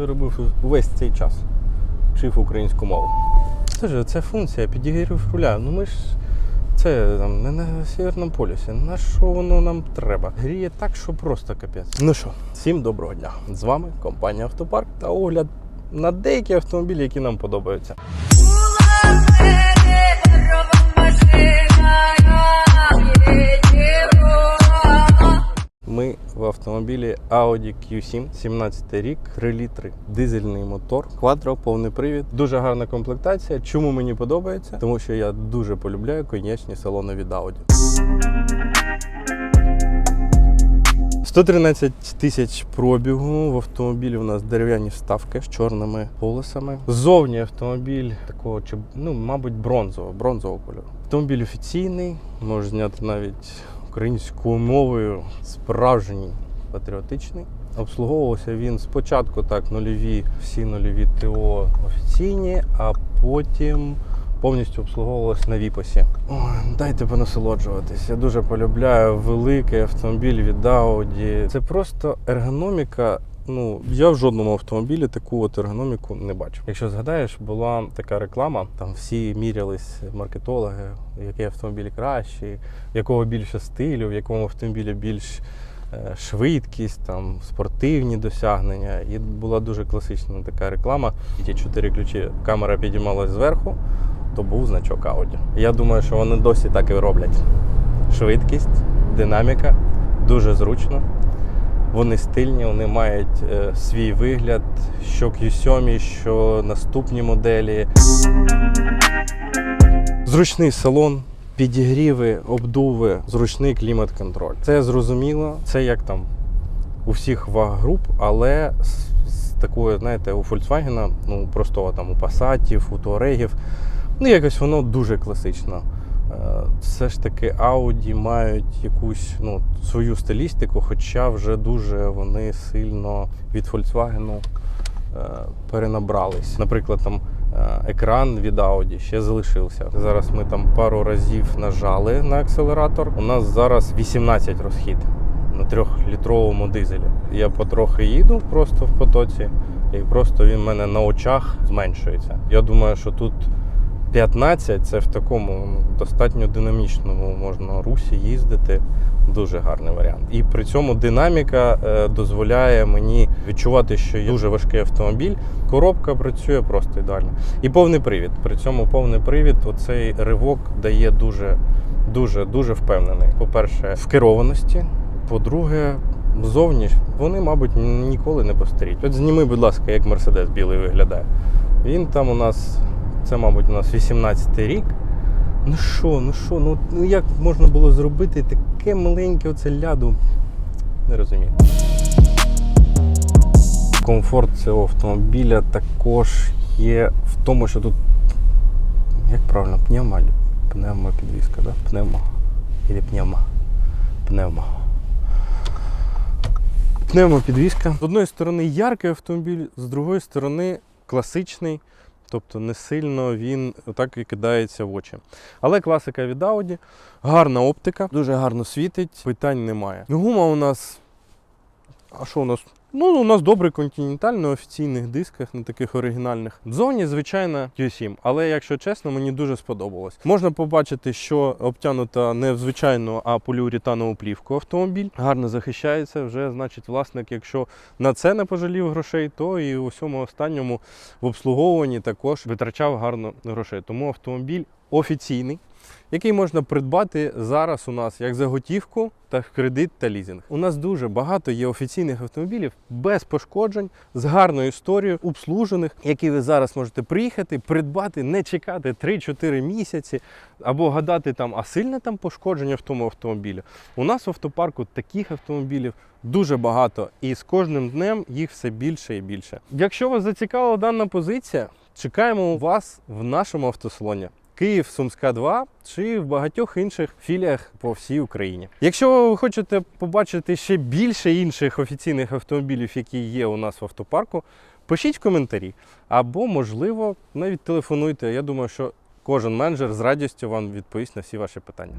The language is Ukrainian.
що я робив увесь цей час. Вчив українську мову. Слухай, це функція підігрів руля. Ну ми ж це там не на Сєвєрному полюсі. На що воно нам треба? Гріє так, що просто капець. Ну що, всім доброго дня. З вами компанія Автопарк та огляд на деякі автомобілі, які нам подобаються. Ми в автомобілі Audi Q7, 17 рік, 3 літри, дизельний мотор, квадро, повний привід. Дуже гарна комплектація. Чому мені подобається? Тому що я дуже полюбляю коньячні салони від Audi. 113 тисяч пробігу. В автомобілі у нас дерев'яні вставки з чорними полосами. Ззовні автомобіль такого, чи, ну, мабуть, бронзового, бронзового кольору. Автомобіль офіційний, може зняти навіть українською мовою, справжній патріотичний. Обслуговувався він спочатку так, нульові, всі нульові ТО офіційні, а потім повністю обслуговувалось на Віпосі. Ой, дайте понасолоджуватись. Я дуже полюбляю великий автомобіль від Audi. Це просто ергономіка. Ну, я в жодному автомобілі таку от ергономіку не бачив. Якщо згадаєш, була така реклама, там всі мірялись маркетологи, який автомобіль кращий, якого більше стилю, в якому автомобілі більш е, швидкість, там спортивні досягнення. І була дуже класична така реклама. Ті чотири ключі камера підіймалась зверху, то був значок Audi. Я думаю, що вони досі так і роблять. Швидкість, динаміка, дуже зручно. Вони стильні, вони мають е, свій вигляд, що Q7, що наступні моделі. Зручний салон, підігріви, обдуви, зручний клімат-контроль. Це зрозуміло, це як там у всіх ваг-груп, але з, з такою, знаєте, у Volkswagen, ну простого там у Passat, у Touareg, ну якось воно дуже класично. Е, Все ж таки Audi мають якусь ну, свою стилістику, хоча вже дуже вони сильно від Volkswagen е, перенабрались. Наприклад, там е, екран від Audi ще залишився. Зараз ми там пару разів нажали на акселератор. У нас зараз 18 розхід на трьохлітровому дизелі. Я потрохи їду просто в потоці, і просто він в мене на очах зменшується. Я думаю, що тут 15 це в такому ну, достатньо динамічному можна русі їздити. Дуже гарний варіант. І при цьому динаміка е, дозволяє мені відчувати, що є дуже важкий автомобіль. Коробка працює просто ідеально. І повний привід. При цьому повний привід, оцей ривок дає дуже, дуже, дуже впевнений. По-перше, в керованості. По-друге, зовні вони, мабуть, ніколи не постаріють. От зніми, будь ласка, як Мерседес білий виглядає. Він там у нас, це, мабуть, у нас 18-й рік. Ну що, ну що, ну, ну як можна було зробити таке маленьке оце ляду? Не розумію. Комфорт цього автомобіля також є в тому, що тут, як правильно, пневма, пневма підвізка, да? Пневма. Или пневма. Пневма. Пневмопідвізка. З одної сторони яркий автомобіль, з другої сторони класичний. Тобто не сильно він так і кидається в очі. Але класика від Audi, гарна оптика, дуже гарно світить, питань немає. Гума у нас. А що у нас? Ну, у нас добрий континенталь на офіційних дисках, на таких оригінальних. В зоні, звичайно, Q7. Але якщо чесно, мені дуже сподобалось. Можна побачити, що обтянута не в звичайну, а поліуретанову плівку автомобіль. Гарно захищається. Вже, значить, власник, якщо на це не пожалів грошей, то і у всьому останньому в обслуговуванні також витрачав гарно грошей. Тому автомобіль офіційний. Який можна придбати зараз у нас як за готівку, так в кредит та лізинг. У нас дуже багато є офіційних автомобілів без пошкоджень, з гарною історією, обслужених, які ви зараз можете приїхати, придбати, не чекати 3-4 місяці або гадати там, а сильне там пошкодження в тому автомобілі. У нас в автопарку таких автомобілів дуже багато, і з кожним днем їх все більше і більше. Якщо вас зацікавила дана позиція, чекаємо вас в нашому автосалоні. Київ, Сумська 2 чи в багатьох інших філіях по всій Україні. Якщо ви хочете побачити ще більше інших офіційних автомобілів, які є у нас в автопарку, пишіть в коментарі або, можливо, навіть телефонуйте. Я думаю, що кожен менеджер з радістю вам відповість на всі ваші питання.